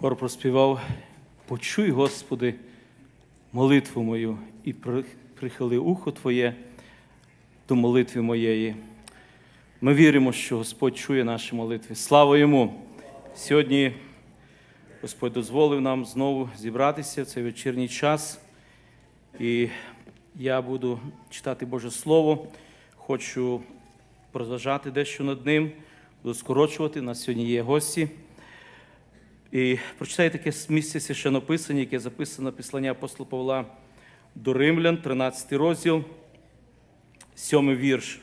Хор проспівав, почуй, Господи, молитву мою і прихили ухо Твоє до молитви моєї. Ми віримо, що Господь чує наші молитви. Слава Йому! Сьогодні Господь дозволив нам знову зібратися в цей вечірній час. І я буду читати Боже Слово. Хочу розважати дещо над ним, буду скорочувати. У нас сьогодні є гості. І прочитаю таке місце священописання, яке записано післання апостола Павла до Римлян, 13 розділ, 7 вірш.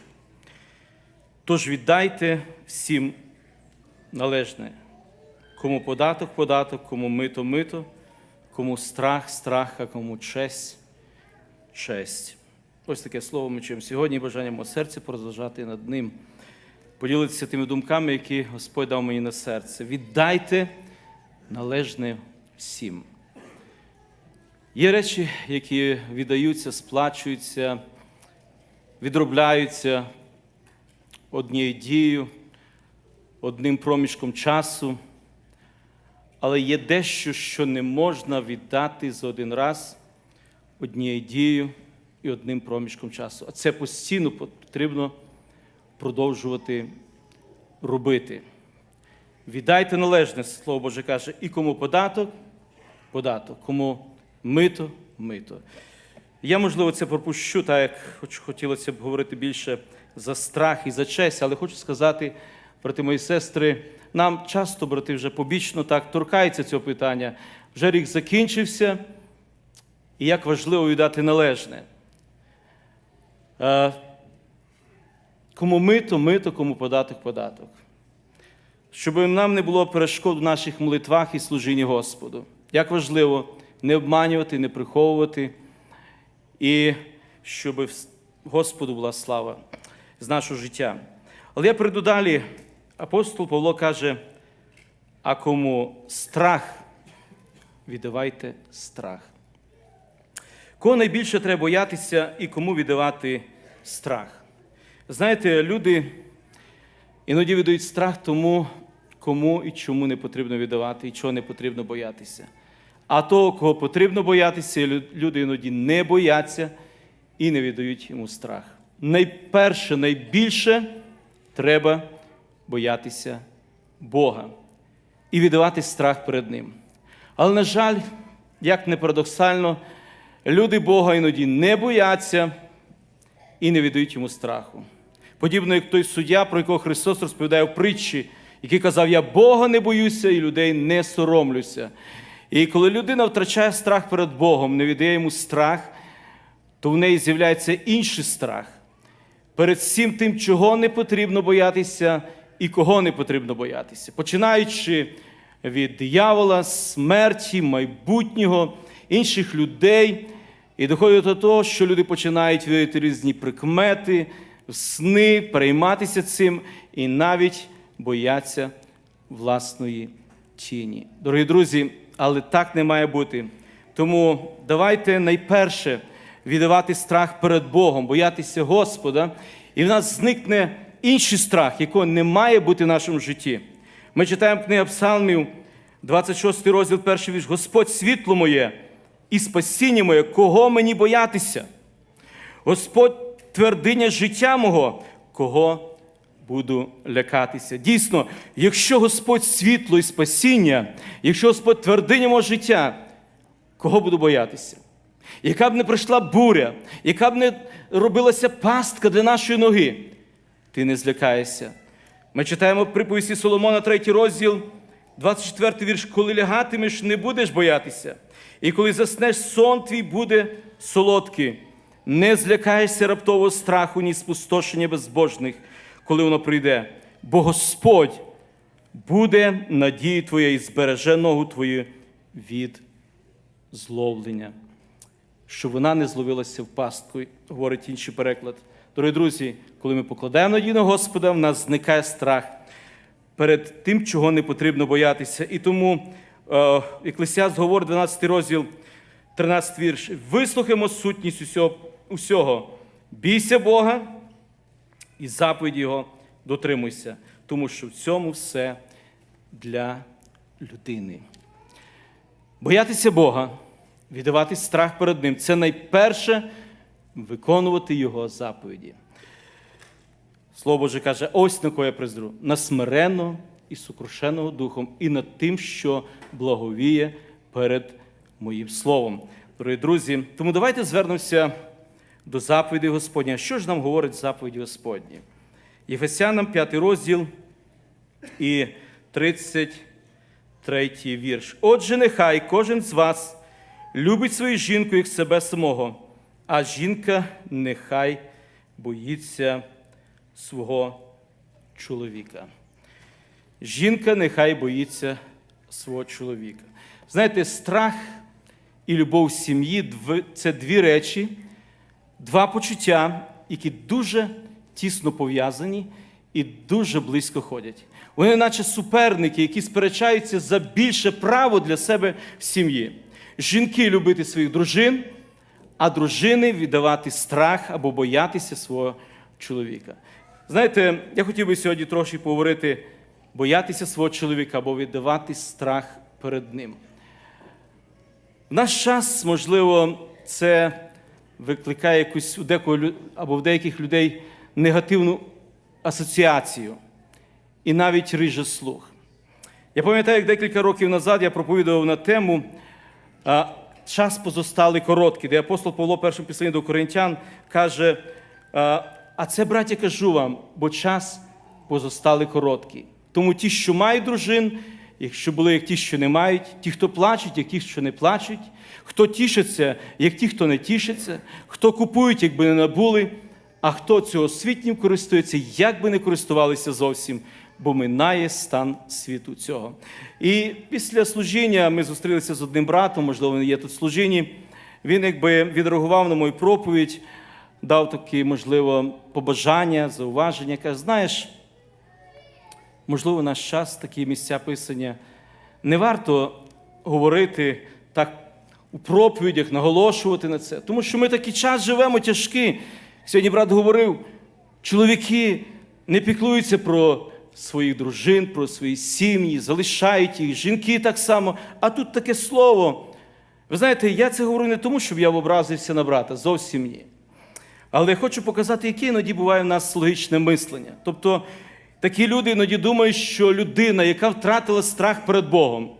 Тож віддайте всім належне, кому податок, податок, кому мито, мито, кому страх, страх, а кому честь, честь. Ось таке слово ми чуємо сьогодні. Бажання мого серця порозважати над ним, поділитися тими думками, які Господь дав мені на серце. Віддайте належне всім. Є речі, які віддаються, сплачуються, відробляються однією дією, одним проміжком часу, але є дещо, що не можна віддати за один раз однією дією і одним проміжком часу. А це постійно потрібно продовжувати робити. Віддайте належне, слово Боже каже, і кому податок, податок, кому мито, мито. Я, можливо, це пропущу, так як хоч хотілося б говорити більше за страх і за честь, але хочу сказати, брати мої сестри, нам часто, брати, вже побічно так торкається цього питання. Вже рік закінчився, і як важливо віддати належне. Е, Кому мито, мито, кому податок, податок щоб нам не було перешкод в наших молитвах і служінні Господу. Як важливо не обманювати, не приховувати, і щоб Господу була слава з нашого життя. Але я прийду далі. Апостол Павло каже: а кому страх, віддавайте страх. Кого найбільше треба боятися і кому віддавати страх? Знаєте, люди Іноді віддають страх тому, кому і чому не потрібно віддавати, і чого не потрібно боятися. А того, кого потрібно боятися, люди іноді не бояться і не віддають йому страх. Найперше, найбільше треба боятися Бога і віддавати страх перед Ним. Але, на жаль, як не парадоксально, люди Бога іноді не бояться і не віддають йому страху. Подібно як той суддя, про якого Христос розповідає в притчі, який казав: Я Бога не боюся і людей не соромлюся. І коли людина втрачає страх перед Богом, не віддає йому страх, то в неї з'являється інший страх перед всім тим, чого не потрібно боятися і кого не потрібно боятися, починаючи від диявола, смерті, майбутнього, інших людей, і доходить до того, що люди починають вірити різні прикмети, сни, перейматися цим і навіть бояться власної тіні. Дорогі друзі, але так не має бути. Тому давайте найперше віддавати страх перед Богом, боятися Господа, і в нас зникне інший страх, якого не має бути в нашому житті. Ми читаємо книгу Псалмів, 26 розділ, перший вірш. Господь світло моє і спасіння моє, кого мені боятися? Господь твердиня життя мого, кого буду лякатися. Дійсно, якщо Господь світло і спасіння, якщо Господь твердиня мого життя, кого буду боятися? Яка б не прийшла буря, яка б не робилася пастка для нашої ноги, ти не злякаєшся. Ми читаємо приповісті Соломона, 3 розділ, 24 вірш, коли лягатимеш, не будеш боятися. І коли заснеш, сон твій буде солодкий. Не злякаєшся раптового страху, ні спустошення безбожних, коли воно прийде. Бо Господь буде надії твоя і збереже ногу твою від зловлення, щоб вона не зловилася в пастку, говорить інший переклад. Дорогі друзі, коли ми покладаємо надію на Господа, в нас зникає страх перед тим, чого не потрібно боятися. І тому е, Еклесіаст говорить 12 розділ, 13 вірш. Вислухаємо сутність усього, усього. Бійся Бога і заповіді Його дотримуйся, тому що в цьому все для людини. Боятися Бога, віддавати страх перед Ним це найперше виконувати Його заповіді. Слово Боже каже, ось на кого я призру, на смиренно і сукрушеного духом, і над тим, що благовіє перед моїм словом. Дорогі друзі, тому давайте звернемося до заповіді Господня. Що ж нам говорить заповіді Господні? Єфесянам 5 розділ і 33 вірш. Отже, нехай кожен з вас любить свою жінку як себе самого, а жінка нехай боїться свого чоловіка. Жінка нехай боїться свого чоловіка. Знаєте, страх і любов сім'ї це дві речі, два почуття, які дуже тісно пов'язані і дуже близько ходять. Вони, наче суперники, які сперечаються за більше право для себе в сім'ї. Жінки любити своїх дружин, а дружини віддавати страх або боятися свого чоловіка. Знаєте, я хотів би сьогодні трошки поговорити, боятися свого чоловіка або віддавати страх перед ним. В наш час, можливо, це викликає якусь у декого або в деяких людей негативну асоціацію і навіть риже слух. Я пам'ятаю, як декілька років назад я проповідував на тему час позостали короткий, де апостол Павло в першому післанні до Коринтян каже: а це, браття, кажу вам, бо час позостали короткий. Тому ті, що мають дружин, якщо були як ті, що не мають, ті, хто плачуть, як ті, що не плачуть, хто тішиться, як ті, хто не тішиться, хто купують, якби не набули, а хто цього світнім користується, як би не користувалися зовсім, бо минає стан світу цього. І після служіння ми зустрілися з одним братом, можливо, він є тут в служінні. Він якби відреагував на мою проповідь, дав такі, можливо, побажання, зауваження. Каже, знаєш, можливо, наш час такі місця писання не варто говорити так у проповідях, наголошувати на це. Тому що ми такий час живемо тяжкий. Сьогодні брат говорив, чоловіки не піклуються про своїх дружин, про свої сім'ї, залишають їх, жінки так само. А тут таке слово. Ви знаєте, я це говорю не тому, щоб я образився на брата, зовсім ні. Але я хочу показати, яке іноді буває в нас логічне мислення. Тобто такі люди іноді думають, що людина, яка втратила страх перед Богом,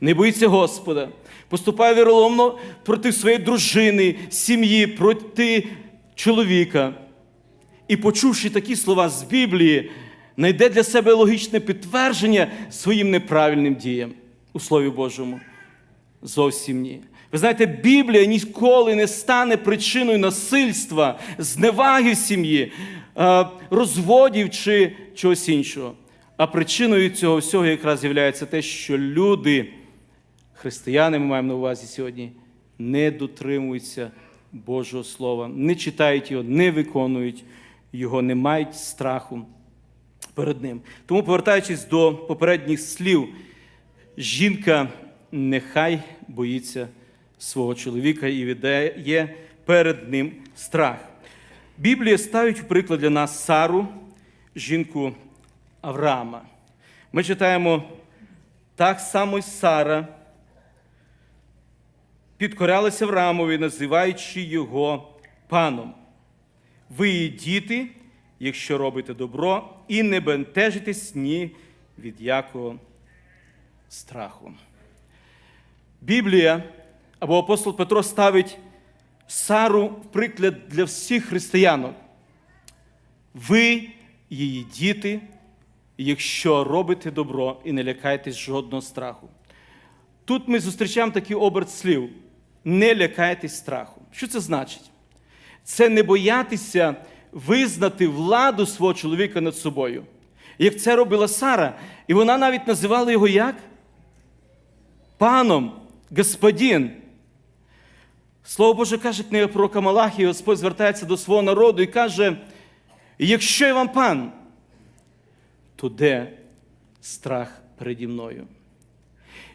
не боїться Господа, поступає віроломно проти своєї дружини, сім'ї, проти чоловіка. І почувши такі слова з Біблії, знайде для себе логічне підтвердження своїм неправильним діям у Слові Божому. Зовсім ні. Ви знаєте, Біблія ніколи не стане причиною насильства, зневаги в сім'ї, розводів чи чогось іншого. А причиною цього всього якраз є те, що люди, християни, ми маємо на увазі сьогодні, не дотримуються Божого Слова, не читають його, не виконують його, не мають страху перед ним. Тому, повертаючись до попередніх слів, жінка нехай боїться свого чоловіка і віддає перед ним страх. Біблія ставить у приклад для нас Сару, жінку Авраама. Ми читаємо так само й Сара підкорялася Авраамові, називаючи його паном. Ви її діти, якщо робите добро, і не бентежитесь ні від якого страху. Біблія або апостол Петро ставить Сару в приклад для всіх християнок. Ви її діти, якщо робите добро і не лякаєтесь жодного страху. Тут ми зустрічаємо такий оберт слів: не лякайтесь страху. Що це значить? Це не боятися визнати владу свого чоловіка над собою. Як це робила Сара, і вона навіть називала його як? Паном, господин. Слово Боже каже, книга пророка Малахії, Господь звертається до свого народу і каже: якщо я вам пан, то де страх переді мною?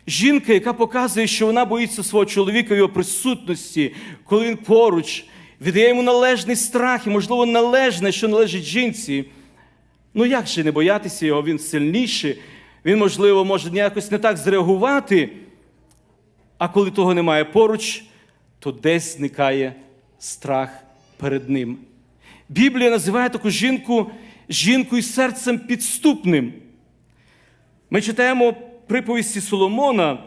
Жінка, яка показує, що вона боїться свого чоловіка його присутності, коли він поруч, віддає йому належний страх і, можливо, належне, що належить жінці. Ну як же не боятися його, він сильніший, він, можливо, може якось не так зреагувати. а коли того немає поруч, то десь зникає страх перед ним. Біблія називає таку жінку жінкою серцем підступним. Ми читаємо приповісті Соломона,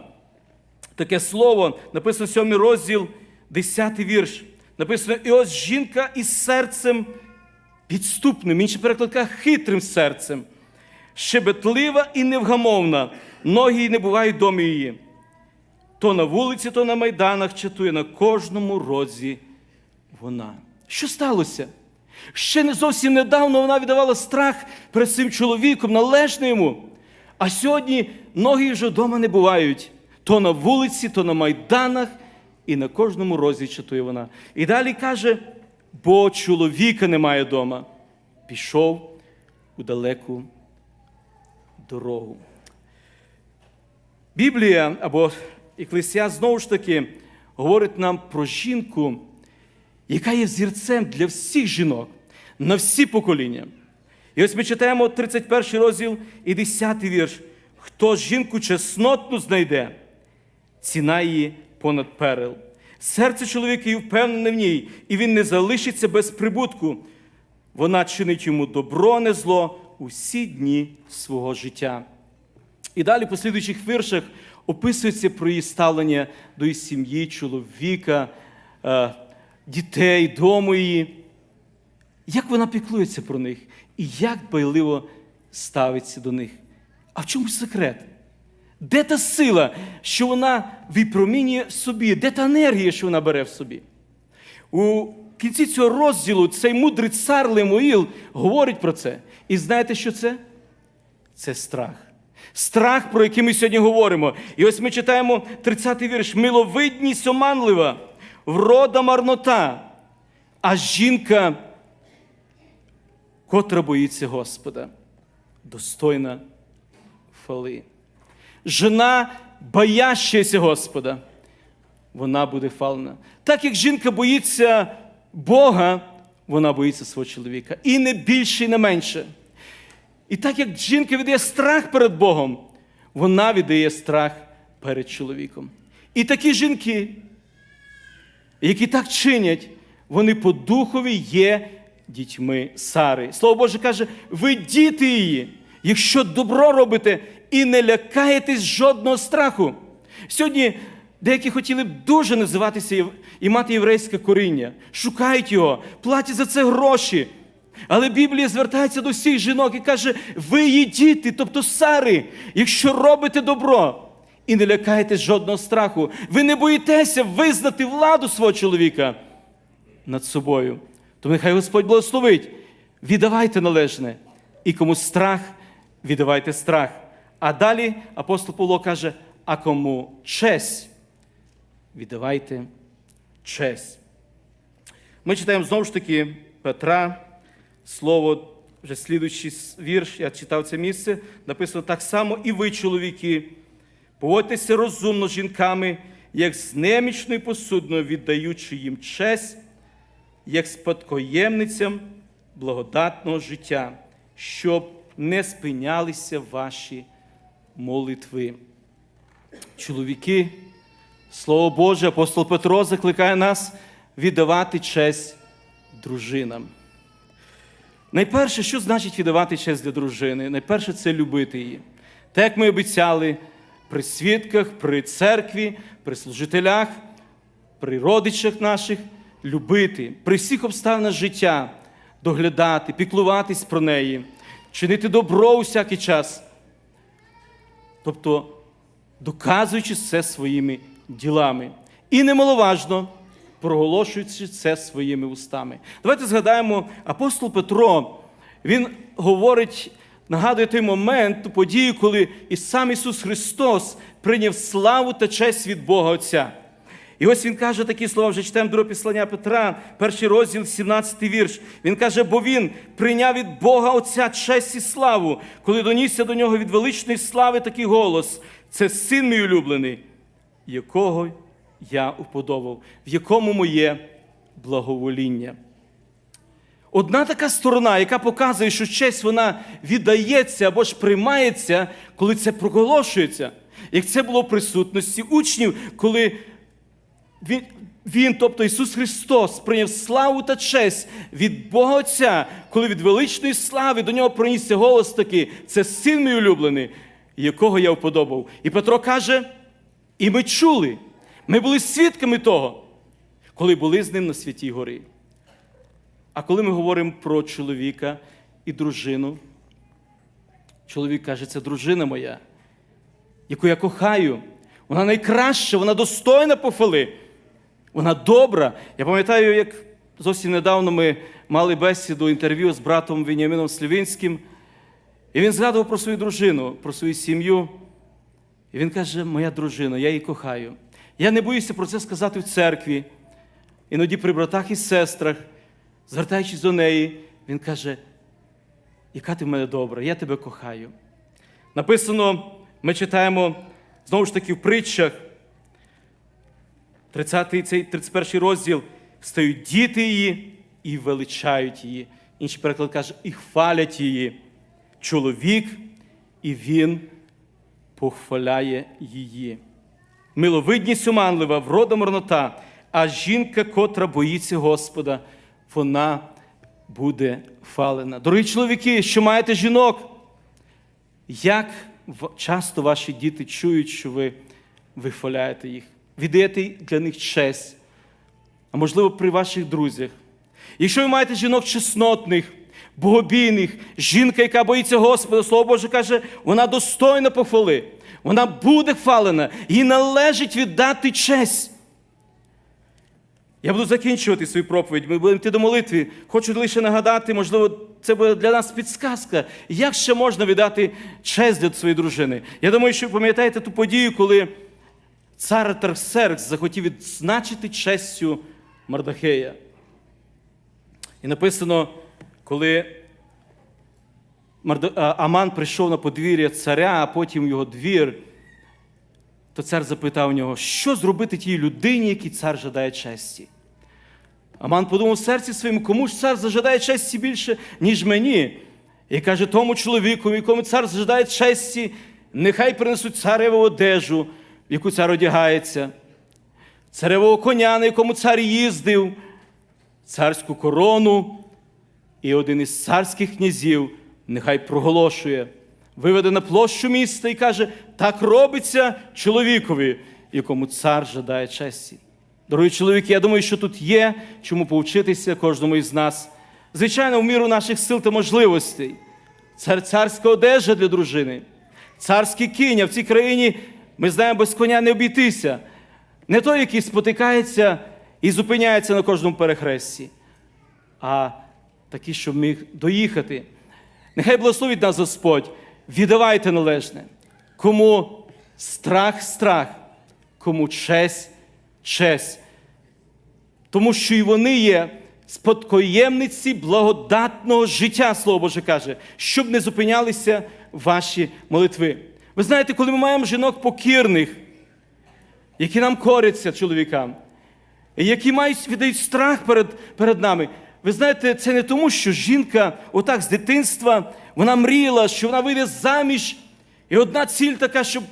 таке слово, написано 7 розділ, 10 вірш. Написано: і ось жінка із серцем підступним, інший переклад каже, хитрим серцем, щебетлива і невгамовна, ноги не бувають домі її. То на вулиці, то на майданах чатує на кожному розі вона. Що сталося? Ще не зовсім недавно вона віддавала страх перед цим чоловіком, належний йому. А сьогодні ноги вже вдома не бувають. То на вулиці, то на майданах, і на кожному розі чатує вона. І далі каже: бо чоловіка немає вдома. Пішов у далеку дорогу. Біблія або Еклесіа знову ж таки говорить нам про жінку, яка є зірцем для всіх жінок на всі покоління. І ось ми читаємо 31 розділ і 10 вірш. Хто жінку чеснотну знайде, ціна її понад перел. Серце чоловіка і впевнене в ній, і він не залишиться без прибутку. Вона чинить йому добро, не зло усі дні свого життя. І далі, в послідуючих віршах, описується про її ставлення до її сім'ї, чоловіка, е, дітей, дому її. Як вона піклується про них і як байливо ставиться до них. А в чому секрет? Де та сила, що вона випромінює в собі? Де та енергія, що вона бере в собі? У кінці цього розділу цей мудрий цар Лемуїл говорить про це. І знаєте, що це? Це страх. Страх, про який ми сьогодні говоримо. І ось ми читаємо 30-й вірш: миловидність оманлива, врода марнота, а жінка, котра боїться Господа, достойна хвали. Жена, боящаяся Господа, вона буде фалена. Так як жінка боїться Бога, вона боїться свого чоловіка. І не більше, і не менше. І так як жінка віддає страх перед Богом, вона віддає страх перед чоловіком. І такі жінки, які так чинять, вони по духові є дітьми Сари. Слово Боже каже, ви діти її, якщо добро робите і не лякаєтесь жодного страху. Сьогодні деякі хотіли б дуже називатися і мати єврейське коріння, шукають його, платять за це гроші. Але Біблія звертається до всіх жінок і каже: ви її діти, тобто Сари, якщо робите добро і не лякаєтесь жодного страху, ви не боїтеся визнати владу свого чоловіка над собою. То нехай Господь благословить. Віддавайте належне. І кому страх, віддавайте страх. А далі апостол Павло каже: а кому честь, віддавайте честь. Ми читаємо знову ж таки Петра, слово, вже слідуючий вірш, я читав це місце, написано так само і ви, чоловіки, поводьтеся розумно з жінками, як з немічною посудною, віддаючи їм честь, як спадкоємницям благодатного життя, щоб не спинялися ваші молитви. Чоловіки, Слово Боже, апостол Петро закликає нас віддавати честь дружинам. Найперше, що значить віддавати честь для дружини? Найперше це любити її. Так як ми обіцяли при свідках, при церкві, при служителях, при родичах наших любити, при всіх обставинах життя, доглядати, піклуватись про неї, чинити добро у всякий час. Тобто, доказуючи це своїми ділами. І немаловажно, проголошуючи це своїми устами. Давайте згадаємо, апостол Петро, він говорить, нагадує той момент, ту подію, коли і сам Ісус Христос прийняв славу та честь від Бога Отця. І ось він каже такі слова, вже читаємо друге післання Петра, перший розділ, 17 вірш. Він каже, бо він прийняв від Бога Отця честь і славу, коли донісся до нього від величної слави такий голос. Це син мій улюблений, якого я уподобав, в якому моє благовоління. Одна така сторона, яка показує, що честь вона віддається або ж приймається, коли це проголошується. як це було в присутності учнів, коли він, він, тобто Ісус Христос, прийняв славу та честь від Бога Отця, коли від величної слави до нього пронісся голос такий, це син мій улюблений, якого я вподобав. І Петро каже: і ми чули, ми були свідками того, коли були з ним на святій горі. А коли ми говоримо про чоловіка і дружину, чоловік каже, це дружина моя, яку я кохаю. Вона найкраща, вона достойна похвали. Вона добра. Я пам'ятаю, як зовсім недавно ми мали бесіду, інтерв'ю з братом Веніаміном Слівінським. І він згадував про свою дружину, про свою сім'ю. І він каже: Моя дружина, я її кохаю. Я не боюся про це сказати в церкві, іноді при братах і сестрах, звертаючись до неї, він каже: яка ти в мене добра, я тебе кохаю. Написано, ми читаємо знову ж таки в притчах, 30, цей 31 розділ, стають діти її і величають її. Інший переклад каже, і хвалять її. Чоловік, і він похваляє її. Миловидність оманлива, врода марнота, а жінка, котра боїться Господа, вона буде хвалена. Дорогі чоловіки, що маєте жінок, як часто ваші діти чують, що ви вихваляєте їх, віддаєте для них честь, а можливо, при ваших друзях. Якщо ви маєте жінок чеснотних, богобійних, жінка, яка боїться Господа, Слово Боже каже, вона достойна похвали, вона буде хвалена, їй належить віддати честь. Я буду закінчувати свою проповідь. Ми будемо йти до молитви. Хочу лише нагадати, можливо, це буде для нас підсказка, як ще можна віддати честь для своєї дружини. Я думаю, що ви пам'ятаєте ту подію, коли цар Тарсеркс захотів відзначити честю Мардахея. І написано, коли Аман прийшов на подвір'я царя, а потім його двір, то цар запитав у нього, що зробити тій людині, якій цар жадає честі. Аман подумав в серці своєму, кому ж цар зажадає честі більше, ніж мені. І каже тому чоловіку, якому цар зажадає честі, нехай принесуть цареву одежу, в яку цар одягається, царевого коня, на якому цар їздив, царську корону, і один із царських князів нехай проголошує, виведе на площу міста і каже: так робиться чоловікові, якому цар жадає честі. Дорогі чоловіки, я думаю, що тут є чому повчитися кожному із нас. Звичайно, в міру наших сил та можливостей. Цар царська одежа для дружини, царський кінь, в цій країні ми знаємо, без коня не обійтися. Не той, який спотикається і зупиняється на кожному перехресті, а такий, щоб міг доїхати. Нехай благословить нас Господь, віддавайте належне. Кому страх, страх, кому честь, честь. Тому що і вони є спадкоємниці благодатного життя, Слово Боже каже, щоб не зупинялися ваші молитви. Ви знаєте, коли ми маємо жінок покірних, які нам коряться чоловікам, які мають віддають страх перед, перед нами. Ви знаєте, це не тому, що жінка, отак з дитинства, вона мріяла, що вона вийде заміж, і одна ціль така, щоб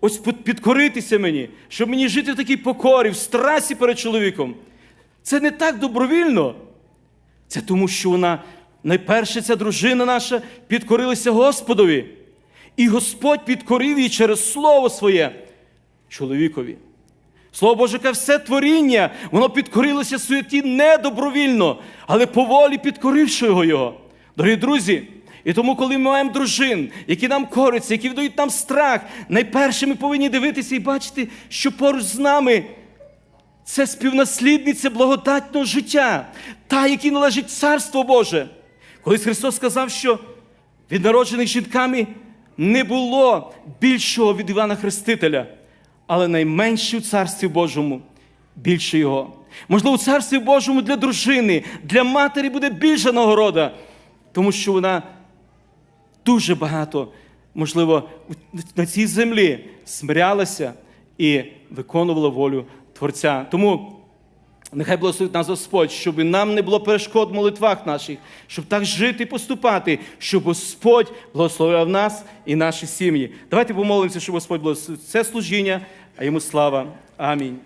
ось підкоритися мені, щоб мені жити в такій покорі, в страсі перед чоловіком. Це не так добровільно. Це тому, що вона, найперше, ця дружина наша підкорилася Господові. І Господь підкорив її через Слово своє чоловікові. Слово Боже, каже, все творіння, воно підкорилося суеті не добровільно, але поволі підкоривши його. Дорогі друзі, і тому, коли ми маємо дружин, які нам коряться, які вдають нам страх, найперше ми повинні дивитися і бачити, що поруч з нами це співнаслідниця благодатного життя, та, якій належить Царство Боже. Колись Христос сказав, що від народжених жінками не було більшого від Івана Хрестителя, але найменший у Царстві Божому більше його. Можливо, у Царстві Божому для дружини, для матері буде більша нагорода, тому що вона дуже багато, можливо, на цій землі смирялася і виконувала волю Творця. Тому Нехай благословить нас Господь, щоб нам не було перешкод в молитвах наших, щоб так жити і поступати, щоб Господь благословив нас і наші сім'ї. Давайте помолимося, щоб Господь благословив це служіння, а йому слава. Амінь.